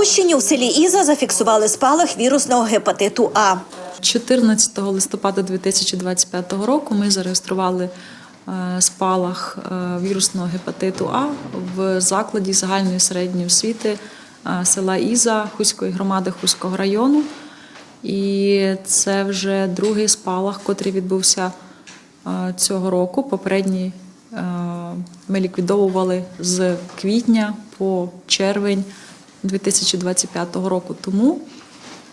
Недопущені у селі Іза зафіксували спалах вірусного гепатиту А. 14 листопада 2025 року ми зареєстрували е, спалах е, вірусного гепатиту А в закладі загальної середньої освіти е, села Іза Хуської громади Хуського району. І це вже другий спалах, котрий відбувся цього року. Попередній ми ліквідовували з квітня по червень 2025 року. Тому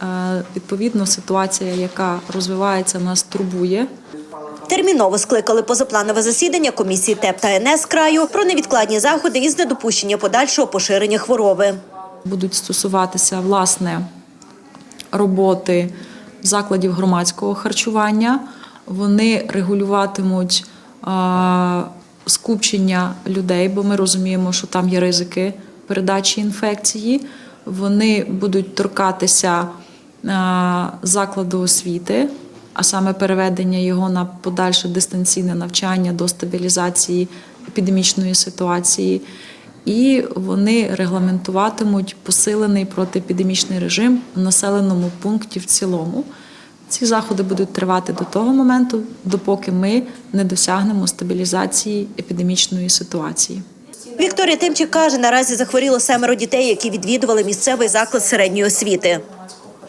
Е, Відповідно, ситуація, яка розвивається, нас турбує. Терміново скликали позапланове засідання комісії ТЕП та НС краю про невідкладні заходи із недопущення подальшого поширення хвороби. Будуть стосуватися власне роботи закладів громадського харчування. Вони регулюватимуть е, скупчення людей, бо ми розуміємо, що там є ризики передачі інфекції. Вони будуть торкатися е, закладу освіти, а саме переведення його на подальше дистанційне навчання до стабілізації епідемічної ситуації. І вони регламентуватимуть посилений протиепідемічний режим в населеному пункті в цілому. Ці заходи будуть тривати до того моменту, допоки ми не досягнемо стабілізації епідемічної ситуації. Вікторія Тимчик каже, наразі захворіло семеро дітей, які відвідували місцевий заклад середньої освіти.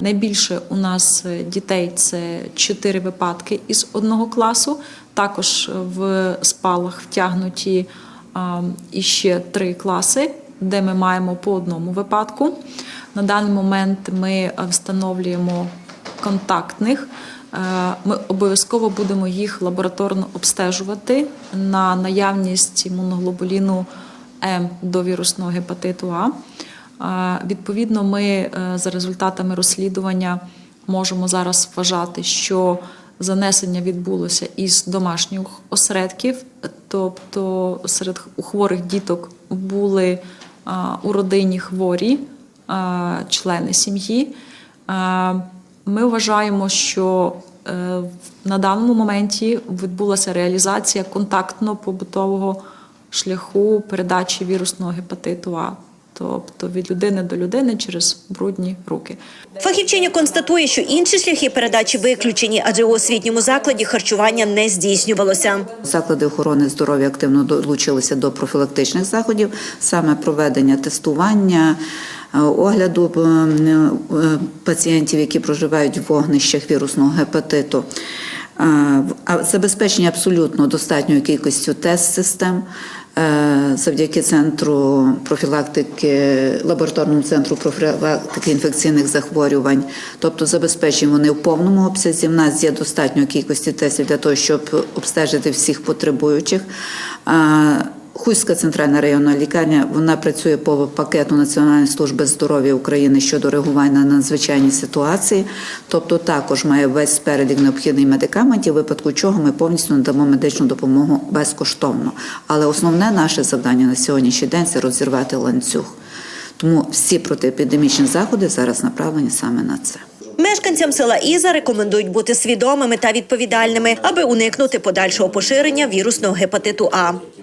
Найбільше у нас е, дітей це чотири випадки із одного класу. Також в спалах втягнуті а, іще три класи, де ми маємо по одному випадку. На даний момент ми встановлюємо контактних. Е, Ми обов'язково будемо їх лабораторно обстежувати на наявність імуноглобуліну М до вірусного гепатиту А. Е, Відповідно, ми е, за результатами розслідування можемо зараз вважати, що занесення відбулося із домашніх осередків, тобто серед хворих діток були е, у родині хворі е, члени сім'ї. Е, Ми вважаємо, що е, на даному моменті відбулася реалізація контактно-побутового шляху передачі вірусного гепатиту А, тобто від людини до людини через брудні руки. Фахівчиня констатує, що інші шляхи передачі виключені, адже у освітньому закладі харчування не здійснювалося. Заклади охорони здоров'я активно долучилися до профілактичних заходів, саме проведення тестування, е, огляду е, е, пацієнтів, які проживають в вогнищах вірусного гепатиту. Забезпечення абсолютно достатньою кількістю тест-систем завдяки центру профілактики, лабораторному центру профілактики інфекційних захворювань. Тобто забезпечуємо вони в повному обсязі. В нас є достатньо кількості тестів для того, щоб обстежити всіх потребуючих. Хуська центральна районна лікарня вона працює по пакету Національної служби здоров'я України щодо реагування на надзвичайні ситуації, тобто також має весь перелік необхідних медикаментів, в випадку чого ми повністю надамо медичну допомогу безкоштовно. Але основне наше завдання на сьогоднішній день це розірвати ланцюг. Тому всі протиепідемічні заходи зараз направлені саме на це. Мешканцям села Іза рекомендують бути свідомими та відповідальними, аби уникнути подальшого поширення вірусного гепатиту А.